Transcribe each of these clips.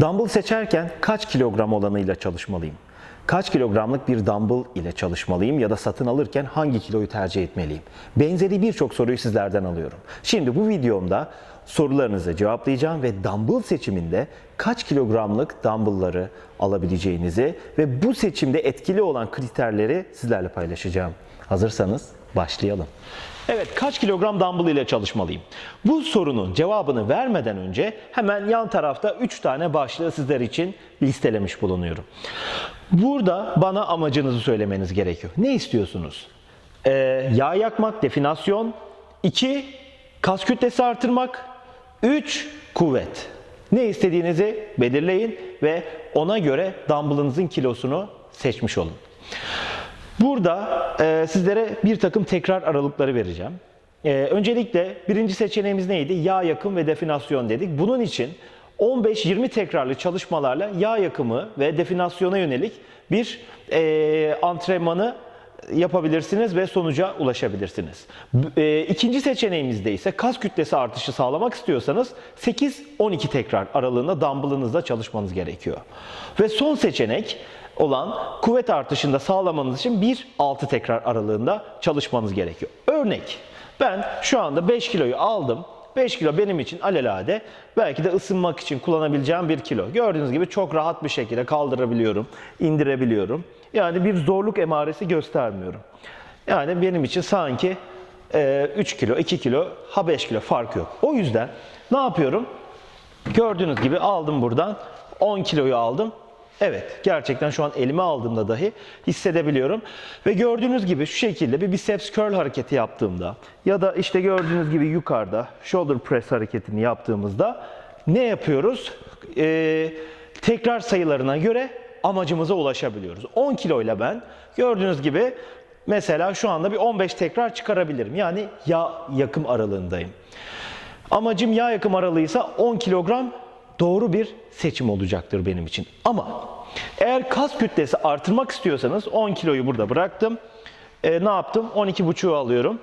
Dumbbell seçerken kaç kilogram olanıyla çalışmalıyım? Kaç kilogramlık bir dumbbell ile çalışmalıyım ya da satın alırken hangi kiloyu tercih etmeliyim? Benzeri birçok soruyu sizlerden alıyorum. Şimdi bu videomda sorularınızı cevaplayacağım ve dumbbell seçiminde kaç kilogramlık dumbbellları alabileceğinizi ve bu seçimde etkili olan kriterleri sizlerle paylaşacağım. Hazırsanız başlayalım. Evet, kaç kilogram dumbbell ile çalışmalıyım? Bu sorunun cevabını vermeden önce hemen yan tarafta 3 tane başlığı sizler için listelemiş bulunuyorum. Burada bana amacınızı söylemeniz gerekiyor. Ne istiyorsunuz? Ee, yağ yakmak, definasyon. 2. Kas kütlesi artırmak. 3. Kuvvet. Ne istediğinizi belirleyin ve ona göre dumbbellınızın kilosunu seçmiş olun. Burada e, sizlere bir takım tekrar aralıkları vereceğim. E, öncelikle birinci seçeneğimiz neydi? Yağ yakım ve definasyon dedik. Bunun için 15-20 tekrarlı çalışmalarla yağ yakımı ve definasyona yönelik bir e, antrenmanı yapabilirsiniz ve sonuca ulaşabilirsiniz. E, İkinci seçeneğimizde ise kas kütlesi artışı sağlamak istiyorsanız 8-12 tekrar aralığında dumbbellınızla çalışmanız gerekiyor. Ve son seçenek olan kuvvet artışında sağlamanız için 1-6 tekrar aralığında çalışmanız gerekiyor. Örnek ben şu anda 5 kiloyu aldım. 5 kilo benim için alelade belki de ısınmak için kullanabileceğim bir kilo. Gördüğünüz gibi çok rahat bir şekilde kaldırabiliyorum, indirebiliyorum. Yani bir zorluk emaresi göstermiyorum. Yani benim için sanki e, 3 kilo, 2 kilo, ha 5 kilo fark yok. O yüzden ne yapıyorum? Gördüğünüz gibi aldım buradan 10 kiloyu aldım. Evet, gerçekten şu an elime aldığımda dahi hissedebiliyorum. Ve gördüğünüz gibi şu şekilde bir biceps curl hareketi yaptığımda ya da işte gördüğünüz gibi yukarıda shoulder press hareketini yaptığımızda ne yapıyoruz? Ee, tekrar sayılarına göre amacımıza ulaşabiliyoruz. 10 kiloyla ben gördüğünüz gibi mesela şu anda bir 15 tekrar çıkarabilirim. Yani yağ yakım aralığındayım. Amacım yağ yakım aralığıysa 10 kilogram doğru bir seçim olacaktır benim için. Ama eğer kas kütlesi artırmak istiyorsanız 10 kiloyu burada bıraktım. E, ne yaptım? 12,5'u alıyorum.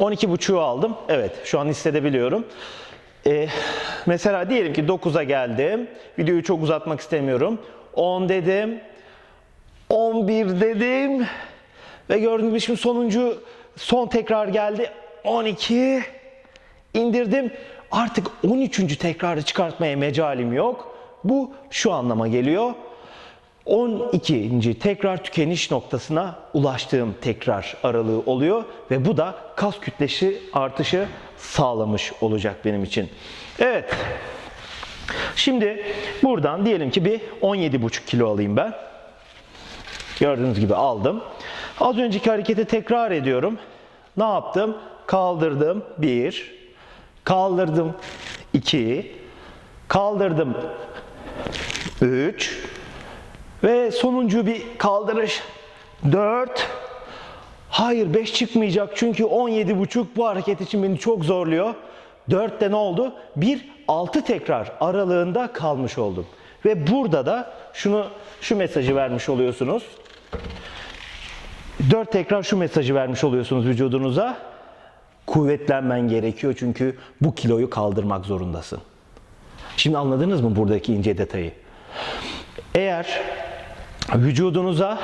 12,5'u aldım. Evet şu an hissedebiliyorum. E, mesela diyelim ki 9'a geldim. Videoyu çok uzatmak istemiyorum. 10 dedim. 11 dedim. Ve gördüğünüz gibi şimdi sonuncu son tekrar geldi. 12 indirdim. Artık 13. tekrarı çıkartmaya mecalim yok. Bu şu anlama geliyor. 12. tekrar tükeniş noktasına ulaştığım tekrar aralığı oluyor ve bu da kas kütlesi artışı sağlamış olacak benim için. Evet. Şimdi buradan diyelim ki bir 17,5 kilo alayım ben. Gördüğünüz gibi aldım. Az önceki hareketi tekrar ediyorum. Ne yaptım? Kaldırdım. 1. Kaldırdım. 2. Kaldırdım. 3. Ve sonuncu bir kaldırış. 4. Hayır 5 çıkmayacak çünkü 17,5 bu hareket için beni çok zorluyor. 4'te ne oldu? 1 6 tekrar aralığında kalmış oldum. Ve burada da şunu şu mesajı vermiş oluyorsunuz. 4 tekrar şu mesajı vermiş oluyorsunuz vücudunuza. Kuvvetlenmen gerekiyor çünkü bu kiloyu kaldırmak zorundasın. Şimdi anladınız mı buradaki ince detayı? Eğer vücudunuza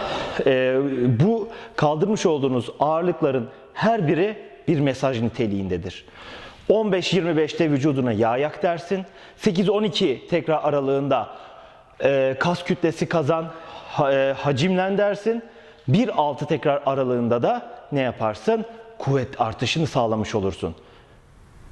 e, bu kaldırmış olduğunuz ağırlıkların her biri bir mesaj niteliğindedir. 15-25'te vücuduna yağ yak dersin. 8-12 tekrar aralığında e, kas kütlesi kazan, ha- e, hacimlen dersin. 1-6 tekrar aralığında da ne yaparsın? Kuvvet artışını sağlamış olursun.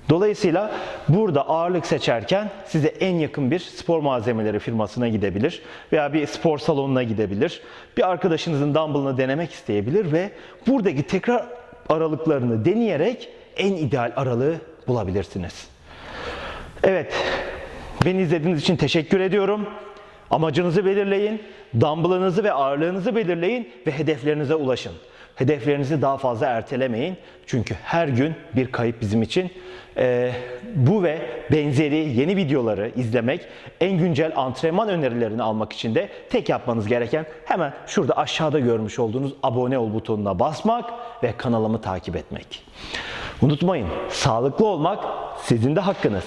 Dolayısıyla burada ağırlık seçerken size en yakın bir spor malzemeleri firmasına gidebilir veya bir spor salonuna gidebilir. Bir arkadaşınızın dumbbellını denemek isteyebilir ve buradaki tekrar aralıklarını deneyerek en ideal aralığı bulabilirsiniz. Evet, beni izlediğiniz için teşekkür ediyorum. Amacınızı belirleyin, dumbbellınızı ve ağırlığınızı belirleyin ve hedeflerinize ulaşın. Hedeflerinizi daha fazla ertelemeyin. Çünkü her gün bir kayıp bizim için. Ee, bu ve benzeri yeni videoları izlemek, en güncel antrenman önerilerini almak için de tek yapmanız gereken hemen şurada aşağıda görmüş olduğunuz abone ol butonuna basmak ve kanalımı takip etmek. Unutmayın, sağlıklı olmak sizin de hakkınız.